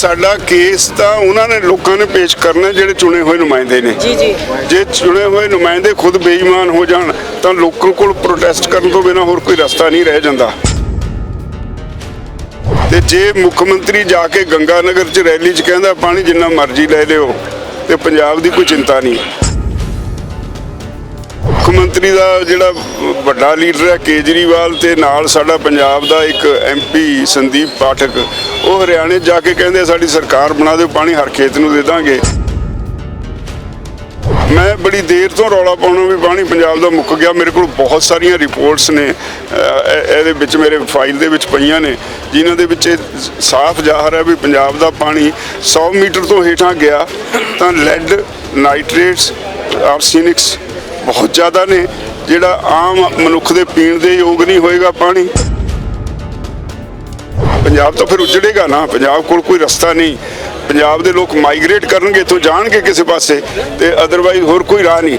ਸਾਡਾ ਕੇਸ ਤਾਂ ਉਹਨਾਂ ਨੇ ਲੋਕਾਂ ਨੇ ਪੇਸ਼ ਕਰਨਾ ਜਿਹੜੇ ਚੁਣੇ ਹੋਏ ਨੁਮਾਇੰਦੇ ਨੇ। ਜੀ ਜੀ। ਜੇ ਚੁਣੇ ਹੋਏ ਨੁਮਾਇੰਦੇ ਖੁਦ ਬੇਈਮਾਨ ਹੋ ਜਾਣ ਤਾਂ ਲੋਕਾਂ ਕੋਲ ਪ੍ਰੋਟੈਸਟ ਕਰਨ ਤੋਂ ਬਿਨਾ ਹੋਰ ਕੋਈ ਰਸਤਾ ਨਹੀਂ ਰਹਿ ਜਾਂਦਾ। ਤੇ ਜੇ ਮੁੱਖ ਮੰਤਰੀ ਜਾ ਕੇ ਗੰਗਾ ਨਗਰ ਚ ਰੈਲੀ ਚ ਕਹਿੰਦਾ ਪਾਣੀ ਜਿੰਨਾ ਮਰਜ਼ੀ ਲੈ ਲਿਓ ਤੇ ਪੰਜਾਬ ਦੀ ਕੋਈ ਚਿੰਤਾ ਨਹੀਂ। ਮੁੱਖ ਮੰਤਰੀ ਦਾ ਜਿਹੜਾ ਵੱਡਾ ਲੀਡਰ ਹੈ ਕੇਜਰੀਵਾਲ ਤੇ ਨਾਲ ਸਾਡਾ ਪੰਜਾਬ ਦਾ ਇੱਕ ਐਮਪੀ ਸੰਦੀਪ ਪਾਠਕ, ਉਹ ਹਰਿਆਣੇ ਜਾ ਕੇ ਕਹਿੰਦੇ ਸਾਡੀ ਸਰਕਾਰ ਬਣਾ ਦਿਓ, ਪਾਣੀ ਹਰ ਖੇਤ ਨੂੰ ਦੇ ਦਾਂਗੇ। ਮੈਂ ਬੜੀ ਦੇਰ ਤੋਂ ਰੌਲਾ ਪਾਉਣਾ ਵੀ ਪਾਣੀ ਪੰਜਾਬ ਦਾ ਮੁੱਕ ਗਿਆ। ਮੇਰੇ ਕੋਲ ਬਹੁਤ ਸਾਰੀਆਂ ਰਿਪੋਰਟਸ ਨੇ ਇਹਦੇ ਵਿੱਚ ਮੇਰੇ ਫਾਈਲ ਦੇ ਵਿੱਚ ਪਈਆਂ ਨੇ, ਜਿਨ੍ਹਾਂ ਦੇ ਵਿੱਚ ਇਹ ਸਾਫ਼ ਜ਼ਾਹਰ ਹੈ ਵੀ ਪੰਜਾਬ ਦਾ ਪਾਣੀ 100 ਮੀਟਰ ਤੋਂ ਹੇਠਾਂ ਗਿਆ ਤਾਂ ਲੈਡ, ਨਾਈਟ੍ਰੇਟਸ, ਆਰਸੈਨਿਕਸ ਬਹੁਤ ਜ਼ਿਆਦਾ ਨੇ, ਜਿਹੜਾ ਆਮ ਮਨੁੱਖ ਦੇ ਪੀਣ ਦੇ ਯੋਗ ਨਹੀਂ ਹੋਏਗਾ ਪਾਣੀ। ਪੰਜਾਬ ਤਾਂ ਫਿਰ ਉਜੜੇਗਾ ਨਾ, ਪੰਜਾਬ ਕੋਲ ਕੋਈ ਰਸਤਾ ਨਹੀਂ। ਪੰਜਾਬ ਦੇ ਲੋਕ ਮਾਈਗ੍ਰੇਟ ਕਰਨਗੇ, ਇੱਥੋਂ ਜਾਣਗੇ ਕਿਸੇ ਪਾਸੇ ਤੇ ਅਦਰਵਾਈਜ਼ ਹੋਰ ਕੋਈ ਰਾਹ ਨਹੀਂ।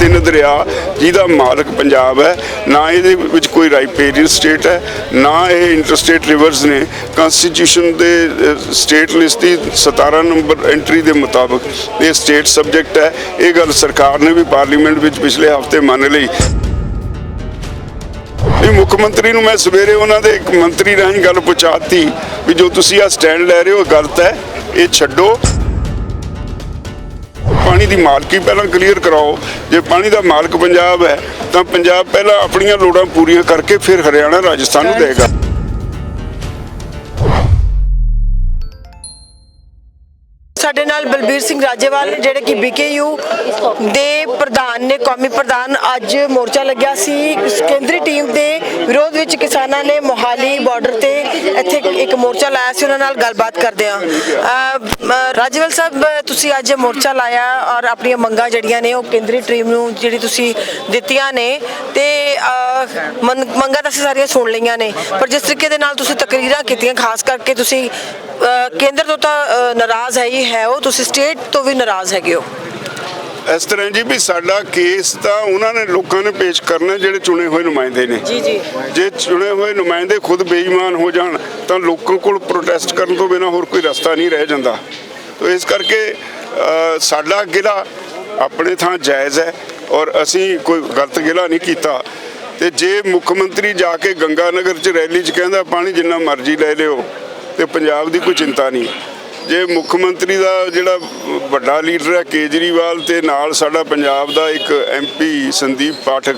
ਤਿੰਨ ਦਰਿਆ ਜਿਹਦਾ ਮਾਲਕ ਪੰਜਾਬ ਹੈ, ਨਾ ਇਹਦੇ ਵਿੱਚ ਕੋਈ ਰਾਈਪੇਰੀਅਨ ਸਟੇਟ ਹੈ, ਨਾ ਇਹ ਇੰਟਰਸਟੇਟ ਰਿਵਰਸ ਨੇ। ਕਨਸਟੀਟਿਊਸ਼ਨ ਦੇ ਸਟੇਟ ਲਿਸਟ ਦੀ 17 ਨੰਬਰ ਐਂਟਰੀ ਦੇ ਮੁਤਾਬਕ ਇਹ ਸਟੇਟ ਸਬਜੈਕਟ ਹੈ। ਇਹ ਗੱਲ ਸਰਕਾਰ ਨੇ ਵੀ ਪਾਰਲੀਮੈਂਟ ਵਿੱਚ ਪਿਛਲੇ ਹਫ਼ਤੇ ਮੰਨ ਲਈ। ਇਹ ਮੁੱਖ ਮੰਤਰੀ ਨੂੰ ਮੈਂ ਸਵੇਰੇ ਉਹਨਾਂ ਦੇ ਇੱਕ ਮੰਤਰੀ ਰਾਹੀਂ ਗੱਲ ਪਹੁੰਚਾਤੀ ਵੀ ਜੋ ਤੁਸੀਂ ਆ ਸਟੈਂਡ ਲੈ ਰਹੇ ਹੋ ਗਲਤ ਹੈ, ਇਹ ਛੱਡੋ। ਪਾਣੀ ਦੀ ਮਾਲਕੀ ਪਹਿਲਾਂ ਕਲੀਅਰ ਕਰਾਓ। ਜੇ ਪਾਣੀ ਦਾ ਮਾਲਕ ਪੰਜਾਬ ਹੈ, ਤਾਂ ਪੰਜਾਬ ਪਹਿਲਾਂ ਆਪਣੀਆਂ ਲੋੜਾਂ ਪੂਰੀਆਂ ਕਰਕੇ ਫਿਰ ਹਰਿਆਣਾ, ਰਾਜਸਥਾਨ ਨੂੰ ਦੇਗਾ। ਸਾਡੇ ਨਾਲ ਬਲਬੀਰ ਸਿੰਘ ਰਾਜੇਵਾਲ ਨੇ ਜਿਹੜੇ ਕਿ ਬੀਕੇਯੂ ਦੇ ਪ੍ਰਧਾਨ ਨੇ, ਕੌਮੀ ਪ੍ਰਧਾਨ ਅੱਜ ਮੋਰਚਾ ਲੱਗਿਆ ਸੀ। ਕੇਂਦਰੀ ਟੀਮ ਦੇ ਵਿਰੋਧ ਵਿੱਚ ਕਿਸਾਨਾਂ ਨੇ ਮੋਹਾਲੀ ਬਾਰਡਰ ਤੇ ਇੱਕ ਮੋਰਚਾ ਲਾਇਆ ਸੀ ਉਹਨਾਂ ਨਾਲ ਗੱਲਬਾਤ ਕਰਦੇ ਆ ਰਾਜੇਵਾਲ ਸਾਹਿਬ ਤੁਸੀਂ ਅੱਜ ਮੋਰਚਾ ਲਾਇਆ ਔਰ ਆਪਣੀਆਂ ਮੰਗਾਂ ਜਿਹੜੀਆਂ ਨੇ ਉਹ ਕੇਂਦਰੀ ਟੀਮ ਨੂੰ ਜਿਹੜੀ ਤੁਸੀਂ ਦਿੱਤੀਆਂ ਨੇ ਤੇ ਮੰਗਾਂ ਤਾਂ ਸਾਰੀਆਂ ਸੁਣ ਲਈਆਂ ਨੇ। ਪਰ ਜਿਸ ਤਰੀਕੇ ਦੇ ਨਾਲ ਤੁਸੀਂ ਤਕਰੀਰਾਂ ਕੀਤੀਆਂ ਖਾਸ ਕਰਕੇ ਤੁਸੀਂ ਕੇਂਦਰ ਤੋਂ ਤਾਂ ਨਾਰਾਜ਼ ਹੈ ਹੀ ਹੈ ਉਹ ਤੁਸੀਂ ਸਟੇਟ ਤੋਂ ਵੀ ਨਾਰਾਜ਼ ਹੈਗੇ ਹੋ। ਇਸ ਤਰ੍ਹਾਂ ਜੀ ਵੀ ਸਾਡਾ ਕੇਸ ਤਾਂ ਉਹਨਾਂ ਨੇ ਲੋਕਾਂ ਨੇ ਪੇਸ਼ ਕਰਨਾ ਜਿਹੜੇ ਚੁਣੇ ਹੋਏ ਨੁਮਾਇੰਦੇ ਨੇ। ਜੀ ਜੀ। ਜੇ ਚੁਣੇ ਹੋਏ ਨੁਮਾਇੰਦੇ ਖੁਦ ਬੇਈਮਾਨ ਹੋ ਜਾਣ ਤਾਂ ਲੋਕਾਂ ਕੋਲ ਪ੍ਰੋਟੈਸਟ ਕਰਨ ਤੋਂ ਬਿਨਾ ਹੋਰ ਕੋਈ ਰਸਤਾ ਨਹੀਂ ਰਹਿ ਜਾਂਦਾ। ਤੋ ਇਸ ਕਰਕੇ ਸਾਡਾ ਗਿਲਾ ਆਪਣੇ ਥਾਂ ਜਾਇਜ਼ ਹੈ ਔਰ ਅਸੀਂ ਕੋਈ ਗਲਤ ਗਿਲਾ ਨਹੀਂ ਕੀਤਾ। ਤੇ ਜੇ ਮੁੱਖ ਮੰਤਰੀ ਜਾ ਕੇ ਗੰਗਾ ਨਗਰ ਚ ਰੈਲੀ ਚ ਕਹਿੰਦਾ, ਪਾਣੀ ਜਿੰਨਾ ਮਰਜ਼ੀ ਲੈ ਲਿਓ ਤੇ ਪੰਜਾਬ ਦੀ ਕੋਈ ਚਿੰਤਾ ਨਹੀਂ। ਜੇ ਮੁੱਖ ਮੰਤਰੀ ਦਾ ਜਿਹੜਾ ਵੱਡਾ ਲੀਡਰ ਹੈ ਕੇਜਰੀਵਾਲ ਤੇ ਨਾਲ ਸਾਡਾ ਪੰਜਾਬ ਦਾ ਇੱਕ ਐਮਪੀ ਸੰਦੀਪ ਪਾਠਕ,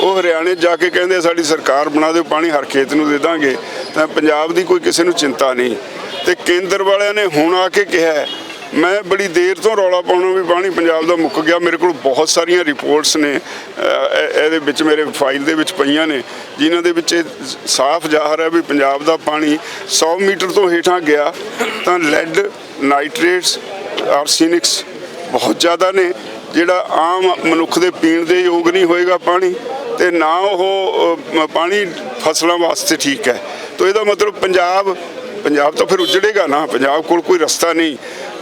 ਉਹ ਹਰਿਆਣੇ ਜਾ ਕੇ ਕਹਿੰਦੇ ਸਾਡੀ ਸਰਕਾਰ ਬਣਾ ਦਿਓ, ਪਾਣੀ ਹਰ ਖੇਤ ਨੂੰ ਦੇ ਦਾਂਗੇ। ਤਾਂ ਪੰਜਾਬ ਦੀ ਕੋਈ ਕਿਸੇ ਨੂੰ ਚਿੰਤਾ ਨਹੀਂ। ਤੇ ਕੇਂਦਰ ਵਾਲਿਆਂ ਨੇ ਹੁਣ ਆ ਕੇ ਕਿਹਾ ਮੈਂ ਬੜੀ ਦੇਰ ਤੋਂ ਰੌਲਾ ਪਾਉਣਾ ਵੀ ਪਾਣੀ ਪੰਜਾਬ ਦਾ ਮੁੱਕ ਗਿਆ। ਮੇਰੇ ਕੋਲ ਬਹੁਤ ਸਾਰੀਆਂ ਰਿਪੋਰਟਸ ਨੇ। ਇਹਦੇ ਵਿੱਚ ਮੇਰੇ ਫਾਈਲ ਦੇ ਵਿੱਚ ਪਈਆਂ ਨੇ। ਜਿਨ੍ਹਾਂ ਦੇ ਵਿੱਚ ਇਹ ਸਾਫ਼ ਜ਼ਾਹਰ ਹੈ ਵੀ ਪੰਜਾਬ ਦਾ ਪਾਣੀ 100 ਮੀਟਰ ਤੋਂ ਹੇਠਾਂ ਗਿਆ। ਤਾਂ ਲੈਡ ਨਾਈਟ੍ਰੇਟਸ ਆਰਸੈਨਿਕਸ ਬਹੁਤ ਜ਼ਿਆਦਾ ਨੇ। ਜਿਹੜਾ ਆਮ ਮਨੁੱਖ ਦੇ ਪੀਣ ਦੇ ਯੋਗ ਨਹੀਂ ਹੋਏਗਾ ਪਾਣੀ। ਤੇ ਨਾ ਉਹ ਪਾਣੀ ਫਸਲਾਂ ਵਾਸਤੇ ਠੀਕ ਹੈ। ਤਾਂ ਇਹਦਾ ਮਤਲਬ ਪੰਜਾਬ ਪੰਜਾਬ ਤਾਂ ਫਿਰ ਉਜੜੇਗਾ ਨਾ। ਪੰਜਾਬ ਕੋਲ ਕੋਈ ਰਸਤਾ ਨਹੀਂ।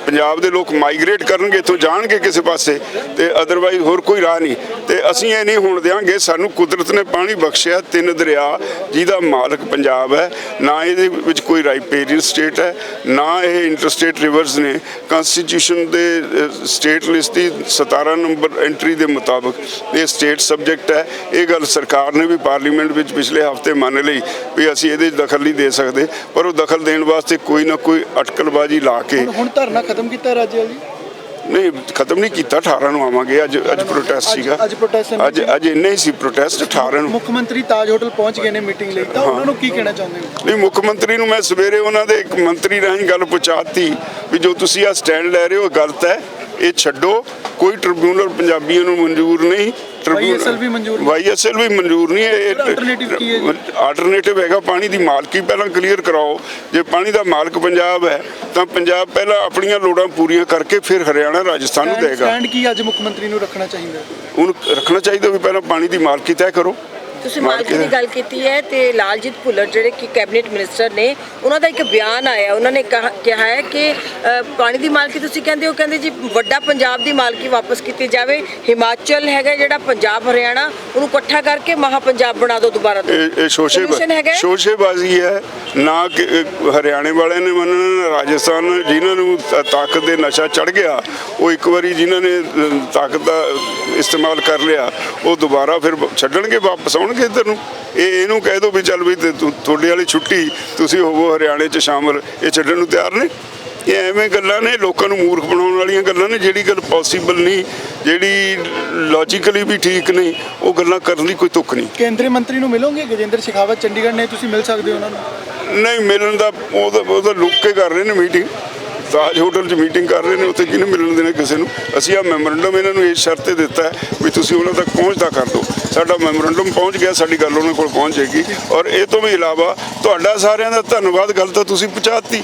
ਪੰਜਾਬ ਦੇ ਲੋਕ ਮਾਈਗ੍ਰੇਟ ਕਰਨਗੇ, ਇੱਥੋਂ ਜਾਣਗੇ ਕਿਸੇ ਪਾਸੇ, ਤੇ ਅਦਰਵਾਈਜ਼ ਹੋਰ ਕੋਈ ਰਾਹ ਨਹੀਂ। ਤੇ ਅਸੀਂ ਇਹ ਨਹੀਂ ਹੋਣ ਦਿਆਂਗੇ, ਸਾਨੂੰ ਕੁਦਰਤ ਨੇ ਪਾਣੀ ਬਖਸ਼ਿਆ, ਤਿੰਨ ਦਰਿਆ ਜਿਹਦਾ ਮਾਲਕ ਪੰਜਾਬ ਹੈ। ਨਾ ਇਹਦੇ ਵਿੱਚ ਕੋਈ ਰਾਈਪੇਰੀਅਨ ਸਟੇਟ ਹੈ, ਨਾ ਇਹ ਇੰਟਰਸਟੇਟ ਰਿਵਰਸ ਨੇ। ਕਨਸਟੀਟਿਊਸ਼ਨ ਦੇ ਸਟੇਟ ਲਿਸਟ ਦੀ 17 ਨੰਬਰ ਐਂਟਰੀ ਦੇ ਮੁਤਾਬਕ ਇਹ ਸਟੇਟ ਸਬਜੈਕਟ ਹੈ। ਇਹ ਗੱਲ ਸਰਕਾਰ ਨੇ ਵੀ ਪਾਰਲੀਮੈਂਟ ਵਿੱਚ ਪਿਛਲੇ ਹਫ਼ਤੇ ਮੰਨ ਲਈ ਵੀ ਅਸੀਂ ਇਹਦੇ 'ਚ ਦਖਲ ਨਹੀਂ ਦੇ ਸਕਦੇ, ਪਰ ਉਹ ਦਖਲ ਦੇਣ ਵਾਸਤੇ ਕੋਈ ਨਾ ਕੋਈ ਅਟਕਲਬਾਜ਼ੀ ਲਾ ਕੇ ਹੁਣ ਧਰਨਾ ਖਤਮ ਕੀਤਾ ਰਾਜੇਵਾਲ ਜੀ? ਨਹੀਂ ਖਤਮ ਨਹੀਂ ਕੀਤਾ 18 ਨੂੰ ਆਵਾਂਗੇ। ਅੱਜ ਅੱਜ ਪ੍ਰੋਟੈਸਟ ਸੀਗਾ। ਅੱਜ ਹੈ ਅੱਜ ਅੱਜ ਇੰਨੇ ਹੀ ਸੀ ਪ੍ਰੋਟੈਸਟ 18 ਨੂੰ। ਮੁੱਖ ਮੰਤਰੀ ਤਾਜ ਹੋਟਲ ਪਹੁੰਚ ਗਏ ਨੇ ਮੀਟਿੰਗ ਲਈ। ਤਾਂ ਉਹਨਾਂ ਨੂੰ ਕੀ ਕਹਿਣਾ ਚਾਹੁੰਦੇ ਹੋ? ਨਹੀਂ ਮੁੱਖ ਮੰਤਰੀ ਨੂੰ ਮੈਂ ਸਵੇਰੇ ਉਹਨਾਂ ਦੇ ਇੱਕ ਮੰਤਰੀ ਰਾਹੀਂ ਗੱਲ ਪਹੁੰਚਾਤੀ ਵੀ ਜੋ ਤੁਸੀਂ ਆ ਸਟੈਂਡ ਲੈ ਰਹੇ ਹੋ ਗਲਤ ਹੈ। ਇਹ ਛੱਡੋ। ਕੋਈ ਟ੍ਰਿਬਿਊਨਲ ਪੰਜਾਬੀਆਂ ਨੂੰ ਮਨਜ਼ੂਰ ਨਹੀਂ। YSL ਵੀ ਮਨਜ਼ੂਰ ਨਹੀਂ। ਵਾਈਐਸਐਲ ਵੀ ਮਨਜ਼ੂਰ ਨਹੀਂ ਫਿਰ alternative ਕੀ ਹੈ ਜੀ? ਆਲਟਰਨੇਟਿਵ ਹੈਗਾ ਪਾਣੀ ਦੀ ਮਾਲਕੀ ਪਹਿਲਾਂ ਕਲੀਅਰ ਕਰਾਓ ਜੇ ਪਾਣੀ ਦਾ ਮਾਲਕ ਪੰਜਾਬ ਹੈ ਤਾਂ ਪੰਜਾਬ ਪਹਿਲਾਂ ਆਪਣੀਆਂ ਲੋੜਾਂ ਪੂਰੀਆਂ ਕਰਕੇ ਫਿਰ ਹਰਿਆਣਾ ਰਾਜਸਥਾਨ ਨੂੰ ਦੇਗਾ ਸਟੈਂਡ ਕੀ ਅੱਜ ਮੁੱਖ ਮੰਤਰੀ ਨੂੰ ਰੱਖਣਾ ਚਾਹੀਦਾ ਹੈ? ਉਹਨੂੰ ਰੱਖਣਾ ਚਾਹੀਦਾ ਵੀ ਪਹਿਲਾਂ ਪਾਣੀ ਦੀ ਮਾਲਕੀ ਤੈਅ ਕਰੋ ਤੁਸੀਂ ਮਾਲਕੀ ਦੀ ਗੱਲ ਕੀਤੀ ਹੈ ਤੇ ਲਾਲਜੀਤ ਭੁੱਲਰ ਜਿਹੜੇ ਕਿ ਕੈਬਨਿਟ ਮਿਨਿਸਟਰ ਨੇ ਉਹਨਾਂ ਦਾ ਇੱਕ ਬਿਆਨ ਆਇਆ ਉਹਨਾਂ ਨੇ ਕਹਾ- ਹੈ ਕਿ ਪਾਣੀ ਦੀ ਮਾਲਕੀ ਤੁਸੀਂ ਕਹਿੰਦੇ ਹੋ ਕਹਿੰਦੇ ਜੀ ਵੱਡਾ ਪੰਜਾਬ ਦੀ ਮਾਲਕੀ ਵਾਪਸ ਕੀਤੀ ਜਾਵੇ। ਹਿਮਾਚਲ ਹੈਗਾ ਜਿਹੜਾ ਪੰਜਾਬ ਹਰਿਆਣਾ ਉਹਨੂੰ ਇਕੱਠਾ ਕਰਕੇ ਮਹਾ ਪੰਜਾਬ ਬਣਾ ਦਿਓ ਦੁਬਾਰਾ ਇਹ ਇਹ ਸ਼ੋਸ਼ੇ Solution ਹੈਗਾ ਹੈ? ਸ਼ੋਸ਼ੇਬਾਜ਼ੀ ਹੈ। ਨਾ ਹਰਿਆਣੇ ਵਾਲਿਆਂ ਨੇ ਮੰਨਣਾ ਰਾਜਸਥਾਨ ਜਿਨ੍ਹਾਂ ਨੂੰ ਤਾਕਤ ਦੇ ਨਸ਼ਾ ਚੜ ਗਿਆ ਉਹ ਇੱਕ ਵਾਰੀ ਜਿਨ੍ਹਾਂ ਨੇ ਤਾਕਤ ਦਾ ਇਸਤੇਮਾਲ ਕਰ ਲਿਆ ਉਹ ਦੁਬਾਰਾ ਫਿਰ ਛੱਡਣਗੇ ਵਾਪਸ ਆਉਣਗੇ? ਇੱਧਰ ਨੂੰ ਇਹ ਇਹਨੂੰ ਕਹਿ ਦੋ ਵੀ ਚੱਲ ਵੀ ਤੇ ਤੁ- ਤੁਹਾਡੇ ਵਾਲੀ ਛੁੱਟੀ ਤੁਸੀਂ ਹੋਵੋ ਹਰਿਆਣੇ 'ਚ ਸ਼ਾਮਲ ਇਹ ਛੱਡਣ ਨੂੰ ਤਿਆਰ ਨੇ? ਇਹ ਐਵੇਂ ਗੱਲਾਂ ਨੇ ਲੋਕਾਂ ਨੂੰ ਮੂਰਖ ਬਣਾਉਣ ਵਾਲੀਆਂ ਗੱਲਾਂ ਨੇ ਜਿਹੜੀ ਗੱਲ ਪੋਸੀਬਲ ਨਹੀਂ ਜਿਹੜੀ ਲੌਜੀਕਲੀ ਵੀ ਠੀਕ ਨਹੀਂ ਉਹ ਗੱਲਾਂ ਕਰਨ ਦੀ ਕੋਈ ਤੁੱਕ ਨਹੀਂ। ਕੇਂਦਰੀ ਮੰਤਰੀ ਨੂੰ ਮਿਲੋਗੇ? ਗਜੇਂਦਰ ਸ਼ੇਖਾਵਤ ਚੰਡੀਗੜ੍ਹ ਨੇ ਤੁਸੀਂ ਮਿਲ ਸਕਦੇ ਹੋ ਉਹਨਾਂ ਨੂੰ? ਨਹੀਂ ਮਿਲਣ ਦਾ ਉਹ ਤਾਂ ਉਹ ਤਾਂ ਲੁੱਕ ਕੇ ਕਰ ਰਹੇ ਨੇ ਮੀਟਿੰਗ ਤਾਜ ਹੋਟਲ 'ਚ ਮੀਟਿੰਗ ਕਰ ਰਹੇ ਨੇ, ਉੱਥੇ ਕਿਹਨੇ ਮਿਲਣ ਦੇਣਾ ਕਿਸੇ ਨੂੰ? ਅਸੀਂ ਆ ਮੈਮੋਰੰਡਮ ਇਹਨਾਂ ਨੂੰ ਇਸ ਸ਼ਰਤ ਤੇ ਦਿੱਤਾ ਵੀ ਤੁਸੀਂ ਉਹਨਾਂ ਤੱਕ ਪਹੁੰਚਦਾ ਕਰ ਦਿਓ। ਸਾਡਾ ਮੈਮੋਰੰਡਮ ਪਹੁੰਚ ਗਿਆ, ਸਾਡੀ ਗੱਲ ਉਹਨਾਂ ਕੋਲ ਪਹੁੰਚ ਜਾਏਗੀ ਔਰ ਇਹ ਤੋਂ ਵੀ ਇਲਾਵਾ ਤੁਹਾਡਾ ਸਾਰਿਆਂ ਦਾ ਧੰਨਵਾਦ, ਗੱਲ ਤਾਂ ਤੁਸੀਂ ਪਹੁੰਚਾਤੀ।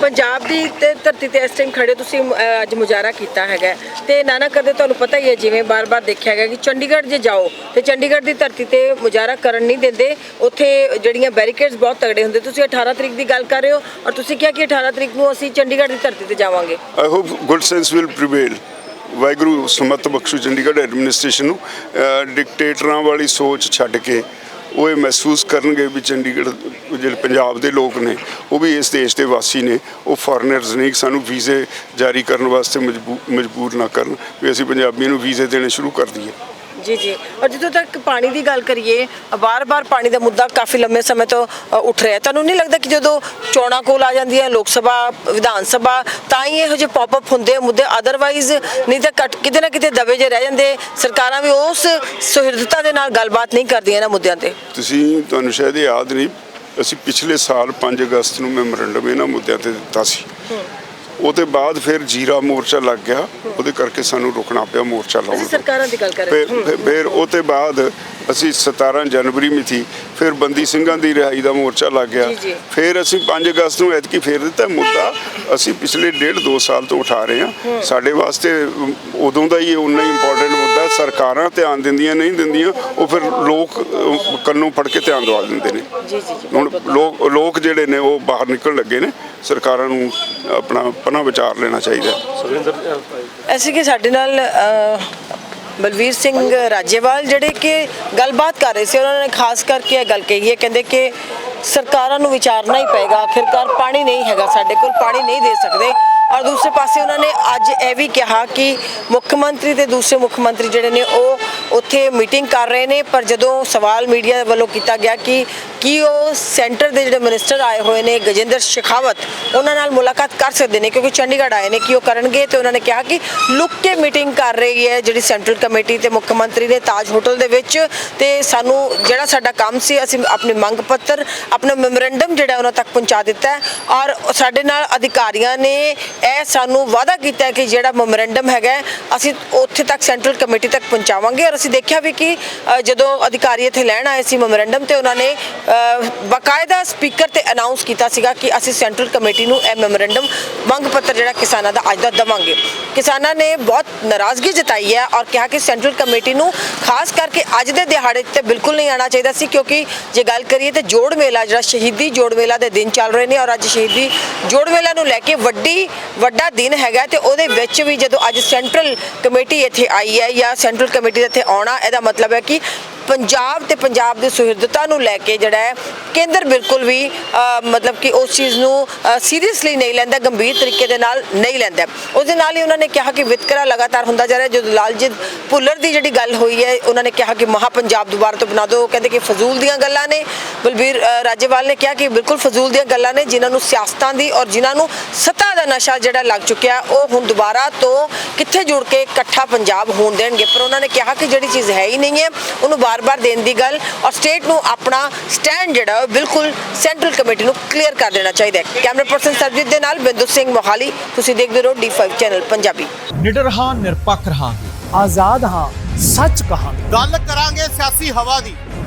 ਪੰਜਾਬ ਦੀ ਤੇ ਧਰਤੀ ਤੇ ਇਸ ਟਾਈਮ ਖੜੇ ਤੁਸੀਂ ਅ, ਅੱਜ ਮੁਜ਼ਾਹਰਾ ਕੀਤਾ ਹੈਗਾ। ਤੇ ਨਾਨਾ ਕਰਦੇ ਤੁਹਾਨੂੰ ਪਤਾ ਹੀ ਹੈ ਜਿਵੇਂ ਬਾਰ-ਬਾਰ ਦੇਖਿਆ ਗਿਆ ਕਿ ਚੰਡੀਗੜ੍ਹ ਜੇ ਜਾਓ ਤੇ ਚੰਡੀਗੜ੍ਹ ਦੀ ਧਰਤੀ ਤੇ ਮੁਜ਼ਾਹਰਾ ਕਰਨ ਨਹੀਂ ਦਿੰਦੇ। ਉੱਥੇ ਜਿਹੜੀਆਂ ਬੈਰੀਕੇਡਸ ਬਹੁਤ ਤਗੜੇ ਹੁੰਦੇ। ਤੁਸੀਂ 18 ਤਰੀਕ ਦੀ ਗੱਲ ਕਰ ਰਹੇ ਹੋ ਔਰ ਤੁਸੀਂ ਕਿਹਾ ਕਿ 18 ਤਰੀਕ ਨੂੰ ਅਸੀਂ ਚੰਡੀਗੜ੍ਹ ਦੀ ਧਰਤੀ ਤੇ ਜਾਵਾਂਗੇ। I hope good sense will prevail Waheguru ਸਮਤ ਬਖਸ਼ੂ ਚੰਡੀਗੜ੍ਹ ਐਡਮਿਨਿਸਟ੍ਰੇਸ਼ਨ ਨੂੰ। ਅਹ, ਡਿਕਟੇਟਰਾਂ ਵਾਲੀ ਸੋਚ ਛੱਡ ਕੇ ਉਹ ਇਹ ਮਹਿਸੂਸ ਕਰਨਗੇ ਵੀ ਚੰਡੀਗੜ੍ਹ ਜਿਹੜੇ ਪੰਜਾਬ ਦੇ ਲੋਕ ਨੇ, ਉਹ ਵੀ ਇਸ ਦੇਸ਼ ਦੇ ਵਾਸੀ ਨੇ, ਉਹ ਫੋਰਨਰਸ ਨਹੀਂ ਸਾਨੂੰ ਵੀਜ਼ੇ ਜਾਰੀ ਕਰਨ ਵਾਸਤੇ ਮਜਬੂ- ਮਜਬੂਰ ਨਾ ਕਰਨ, ਵੀ ਅਸੀਂ ਪੰਜਾਬੀਆਂ ਨੂੰ ਵੀਜ਼ੇ ਦੇਣੇ ਸ਼ੁਰੂ ਕਰ ਦਈਏ। ਜੀ ਜੀ। ਔਰ ਜਦੋਂ ਤੱਕ ਪਾਣੀ ਦੀ ਗੱਲ ਕਰੀਏ ਬਾਰ-ਬਾਰ ਪਾਣੀ ਦਾ ਮੁੱਦਾ ਕਾਫੀ ਲੰਮੇ ਸਮੇਂ ਤੋਂ ਅ, ਉੱਠ ਰਿਹਾ ਹੈ। ਤੁਹਾਨੂੰ ਨਹੀਂ ਲੱਗਦਾ ਕਿ ਜਦੋਂ ਚੋਣਾਂ ਕੋਲ ਆ ਜਾਂਦੀਆਂ ਲੋਕ ਸਭਾ ਵਿਧਾਨ ਸਭਾ ਤਾਂ ਹੀ ਇਹੋ ਜਿਹੇ ਪੌਪਅਪ ਹੁੰਦੇ ਆ ਮੁੱਦੇ? ਅਦਰਵਾਈਜ਼ ਨਹੀਂ ਤਾਂ ਕੱਟ ਕਿਤੇ ਨਾ ਕਿਤੇ ਦਬੇ ਜੇ ਰਹਿ ਜਾਂਦੇ। ਸਰਕਾਰਾਂ ਵੀ ਉਸ ਸੁਹਿਰਦਤਾ ਦੇ ਨਾਲ ਗੱਲਬਾਤ ਨਹੀਂ ਕਰਦੀਆਂ ਇਹਨਾਂ ਮੁੱਦਿਆਂ ਤੇ। ਤੁਸੀਂ ਤੁਹਾਨੂੰ ਸ਼ਾਇਦ ਯਾਦ ਨਹੀਂ ਅਸੀਂ ਪਿਛਲੇ ਸਾਲ 5 ਅਗਸਤ ਨੂੰ ਮੈਮੋਰੰਡਮ ਇਹਨਾਂ ਮੁੱਦਿਆਂ ਤੇ ਦਿੱਤਾ ਸੀ। ਉਹਦੇ ਬਾਅਦ ਫਿਰ ਜੀਰਾ ਮੋਰਚਾ ਲੱਗ ਗਿਆ। ਉਹਦੇ ਕਰਕੇ ਸਾਨੂੰ ਰੁਕਣਾ ਪਿਆ ਮੋਰਚਾ ਲਾਉਣ ਅਸੀਂ। ਸਰਕਾਰਾਂ ਦੀ ਗੱਲ ਕਰ ਰਹੇ ਹਾਂ। ਫਿਰ- ਫਿਰ ਉਹਦੇ ਬਾਅਦ ਅਸੀਂ 17 ਜਨਵਰੀ ਮਿਤੀ ਫਿਰ ਬੰਦੀ ਸਿੰਘਾਂ ਦੀ ਰਿਹਾਈ ਦਾ ਮੋਰਚਾ ਲੱਗ ਗਿਆ। ਜੀ, ਜੀ। ਫਿਰ ਅਸੀਂ 5 ਅਗਸਤ ਨੂੰ ਐਤਕੀ ਫੇਰ ਦਿੱਤਾ ਮੁੱਦਾ। ਅਸੀਂ ਪਿਛਲੇ ਡੇਢ 2 ਸਾਲ ਤੋਂ ਉਠਾ ਰਹੇ ਹਾਂ। ਸਾਡੇ ਵਾਸਤੇ ਅਮ, ਉਦੋਂ ਦਾ ਹੀ ਇਹ ਉਨਾ ਹੀ ਇੰਪੋਰਟੈਂਟ ਮੁੱਦਾ ਸਰਕਾਰਾਂ ਧਿਆਨ ਦਿੰਦੀਆਂ ਨਹੀਂ ਦਿੰਦੀਆਂ ਉਹ ਫਿਰ ਲੋਕ ਅਮ, ਕੰਨੋਂ ਫੜ ਕੇ ਧਿਆਨ ਦਵਾ ਦਿੰਦੇ ਨੇ। ਜੀ ਜੀ ਜੀ ਹੁਣ ਲੋਕ ਲੋਕ ਜਿਹੜੇ ਨੇ ਉਹ ਬਾਹਰ ਨਿਕਲਣ ਲੱਗੇ ਨੇ। ਸਰਕਾਰਾਂ ਨੂੰ ਆਪਣਾ ਪਨਾ ਵਿਚਾਰ ਲੈਣਾ ਚਾਹੀਦਾ। ਹੈ ਐਸੇ ਕਿ ਸਾਡੇ ਨਾਲ ਬਲਵੀਰ ਸਿੰਘ ਰਾਜੇਵਾਲ ਜਿਹੜੇ ਕਿ ਗੱਲਬਾਤ ਕਰ ਰਹੇ ਸੀ ਉਹਨਾਂ ਨੇ ਖਾਸ ਕਰਕੇ ਇਹ ਗੱਲ ਕਹੀ ਹੈ ਕਹਿੰਦੇ ਕਿ ਸਰਕਾਰਾਂ ਨੂੰ ਵਿਚਾਰਨਾ ਹੀ ਪਏਗਾ ਆਖਿਰਕਾਰ ਪਾਣੀ ਨਹੀਂ ਹੈਗਾ ਸਾਡੇ ਕੋਲ ਪਾਣੀ ਨਹੀਂ ਦੇ ਸਕਦੇ। ਔਰ ਦੂਸਰੇ ਪਾਸੇ ਉਹਨਾਂ ਨੇ ਅੱਜ ਇਹ ਵੀ ਕਿਹਾ ਕਿ ਮੁੱਖ ਮੰਤਰੀ ਤੇ ਦੂਸਰੇ ਮੁੱਖ ਮੰਤਰੀ ਜਿਹੜੇ ਨੇ ਉਹ ਉੱਥੇ ਮੀਟਿੰਗ ਕਰ ਰਹੇ ਨੇ ਪਰ ਜਦੋਂ ਸਵਾਲ ਮੀਡੀਆ ਵੱਲੋਂ ਕੀਤਾ ਗਿਆ ਕਿ ਕਿ ਉਹ ਸੈਂਟਰ ਦੇ ਜਿਹੜੇ ਮਿਨਿਸਟਰ ਆਏ ਹੋਏ ਨੇ, ਗਜੇਂਦਰ ਸ਼ੇਖਾਵਤ, ਉਹਨਾਂ ਨਾਲ ਮੁਲਾਕਾਤ ਕਰ ਸਕਦੇ ਨੇ ਕਿਉਂਕਿ ਚੰਡੀਗੜ੍ਹ ਆਏ ਨੇ ਕਿ ਉਹ ਕਰਨਗੇ ਤੇ ਉਹਨਾਂ ਨੇ ਕਿਹਾ ਕਿ ਲੁੱਕ ਕੇ ਮੀਟਿੰਗ ਕਰ ਰਹੀ ਹੈ ਜਿਹੜੀ ਸੈਂਟਰਲ ਕਮੇਟੀ ਤੇ ਮੁੱਖ ਮੰਤਰੀ ਨੇ ਤਾਜ ਹੋਟਲ ਦੇ ਵਿੱਚ ਤੇ ਸਾਨੂੰ ਜਿਹੜਾ ਸਾਡਾ ਕੰਮ ਸੀ, ਅਸੀਂ ਆਪਣੇ ਮੰਗ ਪੱਤਰ, ਆਪਣਾ ਮੈਮੋਰੈਂਡਮ ਜਿਹੜਾ ਉਹਨਾਂ ਤੱਕ ਪਹੁੰਚਾ ਦਿੱਤਾ ਹੈ ਔਰ ਸਾਡੇ ਨਾਲ ਅਧਿਕਾਰੀਆਂ ਨੇ ਇਹ ਸਾਨੂੰ ਵਾਅਦਾ ਕੀਤਾ ਹੈ ਕਿ ਜਿਹੜਾ ਮੈਮੋਰੈਂਡਮ ਹੈਗਾ ਅਸੀਂ ਉੱਥੇ ਤੱਕ ਸੈਂਟਰਲ ਕਮੇਟੀ ਤੱਕ ਪਹੁੰਚਾਵਾਂਗੇ ਔਰ ਅਸੀਂ ਦੇਖਿਆ ਵੀ ਕਿ ਜਦੋਂ ਅਧਿਕਾਰੀ ਇੱਥੇ ਲੈਣ ਆਏ ਸੀ ਮੈਮੋਰੈਂਡਮ ਤੇ ਉਹਨਾਂ ਨੇ ਬਾਕਾਇਦਾ ਸਪੀਕਰ ਤੇ ਅਨਾਉਂਸ ਕੀਤਾ ਸੀਗਾ ਕਿ ਅਸੀਂ ਸੈਂਟਰਲ ਕਮੇਟੀ ਨੂੰ ਇਹ ਮੈਮੋਰੈਂਡਮ ਮੰਗ ਪੱਤਰ ਜਿਹੜਾ ਕਿਸਾਨਾਂ ਦਾ ਅੱਜ ਦਾ ਦਵਾਂਗੇ। ਕਿਸਾਨਾਂ ਨੇ ਬਹੁਤ ਨਾਰਾਜ਼ਗੀ ਜਤਾਈ ਹੈ ਔਰ ਕਿਹਾ ਕਿ ਸੈਂਟਰਲ ਕਮੇਟੀ ਨੂੰ ਖਾਸ ਕਰਕੇ ਅੱਜ ਦੇ ਦਿਹਾੜੇ ਤੇ ਬਿਲਕੁਲ ਨਹੀਂ ਆਣਾ ਚਾਹੀਦਾ ਸੀ ਕਿਉਂਕਿ ਜੇ ਗੱਲ ਕਰੀਏ ਤੇ ਜੋੜ ਮੇਲਾ ਜਿਹੜਾ ਸ਼ਹੀਦੀ ਜੋੜ ਮੇਲਾ ਦੇ ਦਿਨ ਚੱਲ ਰਹੇ ਨੇ ਔਰ ਅੱਜ ਸ਼ਹੀਦੀ ਜੋੜ ਮੇਲਾ ਨੂੰ ਲੈ ਕੇ ਵੱਡੀ, ਵੱਡਾ ਦਿਨ ਹੈਗਾ ਤੇ ਉਹਦੇ ਵਿੱਚ ਵੀ ਜਦੋਂ ਅੱਜ ਸੈਂਟਰਲ ਕਮੇਟੀ ਇੱਥੇ ਆਈ ਹੈ ਜਾਂ ਸੈਂਟਰਲ ਕਮੇਟੀ ਦੇ ਇੱਥੇ ਆਉਣਾ, ਇਹਦਾ ਮਤਲਬ ਹੈ ਕਿ ਪੰਜਾਬ ਤੇ ਪੰਜਾਬ ਦੀ ਸੁਹਿਰਦਤਾ ਨੂੰ ਲੈ ਕੇ ਜਿਹੜਾ ਹੈ, ਕੇਂਦਰ ਬਿਲਕੁਲ ਵੀ ਮਤਲਬ ਕਿ ਉਸ ਚੀਜ਼ ਨੂੰ ਸੀਰੀਅਸਲੀ ਨਹੀਂ ਲੈਂਦਾ, ਗੰਭੀਰ ਤਰੀਕੇ ਦੇ ਨਾਲ ਨਹੀਂ ਲੈਂਦਾ। ਉਸ ਦੇ ਨਾਲ ਹੀ ਉਹਨਾਂ ਨੇ ਕਿਹਾ ਕਿ ਵਿਤਕਰਾ ਲਗਾਤਾਰ ਹੁੰਦਾ ਜਾ ਰਿਹਾ ਜਦੋਂ ਲਾਲਜੀਤ ਭੁੱਲਰ ਦੀ ਜਿਹੜੀ ਗੱਲ ਹੋਈ ਹੈ, ਉਹਨਾਂ ਨੇ ਕਿਹਾ ਕਿ ਮਹਾ ਪੰਜਾਬ ਦੁਬਾਰਾ ਤੋਂ ਬਣਾ ਦਿਓ। ਕਹਿੰਦੇ ਕਿ ਫਜ਼ੂਲ ਦੀਆਂ ਗੱਲਾਂ ਨੇ। ਬਲਬੀਰ ਰਾਜੇਵਾਲ ਨੇ ਕਿਹਾ ਕਿ ਬਿਲਕੁਲ ਫਜ਼ੂਲ ਦੀਆਂ ਗੱਲਾਂ ਨੇ, ਜਿਨ੍ਹਾਂ ਨੂੰ ਸਿਆਸਤਾਂ ਦੀ ਔਰ ਜਿਨ੍ਹਾਂ ਨੂੰ ਸੱਤਾ ਦਾ ਨਸ਼ਾ ਜਿਹੜਾ ਲੱਗ ਚੁੱਕਿਆ ਉਹ ਹੁਣ ਦੁਬਾਰਾ ਤੋਂ ਕਿੱਥੇ ਜੁੜ ਕੇ ਇਕੱਠਾ ਪੰਜਾਬ ਹੋਣ ਦੇਣਗੇ? ਪਰ ਉਹਨਾਂ ਨੇ ਕਿਹਾ ਕਿ ਜਿਹੜੀ ਚੀਜ਼ ਹੈ ਹੀ ਨਹੀਂ ਹੈ ਉਹਨੂੰ ਬਾਰ-ਬਾਰ ਦੇਣ ਦੀ ਗੱਲ ਔਰ ਸਟੇਟ ਨੂੰ ਆਪਣਾ ਸਟੈਂਡ ਜਿਹੜਾ ਉਹ ਬਿਲਕੁਲ ਸੈਂਟਰਲ ਕਮੇਟੀ ਨੂੰ ਕਲੀਅਰ ਕਰ ਦੇਣਾ ਚਾਹੀਦਾ ਹੈ। ਕੈਮਰਾ ਪਰਸਨ ਸਰਜੀਤ ਦੇ ਨਾਲ ਬਿੰਦੂ ਸਿੰਘ ਮੋਹਾਲੀ ਤੁਸੀਂ ਦੇਖਦੇ ਰਹੋ D5 ਚੈਨਲ ਪੰਜਾਬੀ। ਨਿਡਰ ਹਾਂ ਨਿਰਪੱਖ ਰਹਾਂਗੇ। ਆਜ਼ਾਦ ਹਾਂ ਸੱਚ ਕਹਾਂਗੇ। ਗੱਲ ਕਰਾਂਗੇ ਸਿਆਸੀ ਹਵਾ ਦੀ।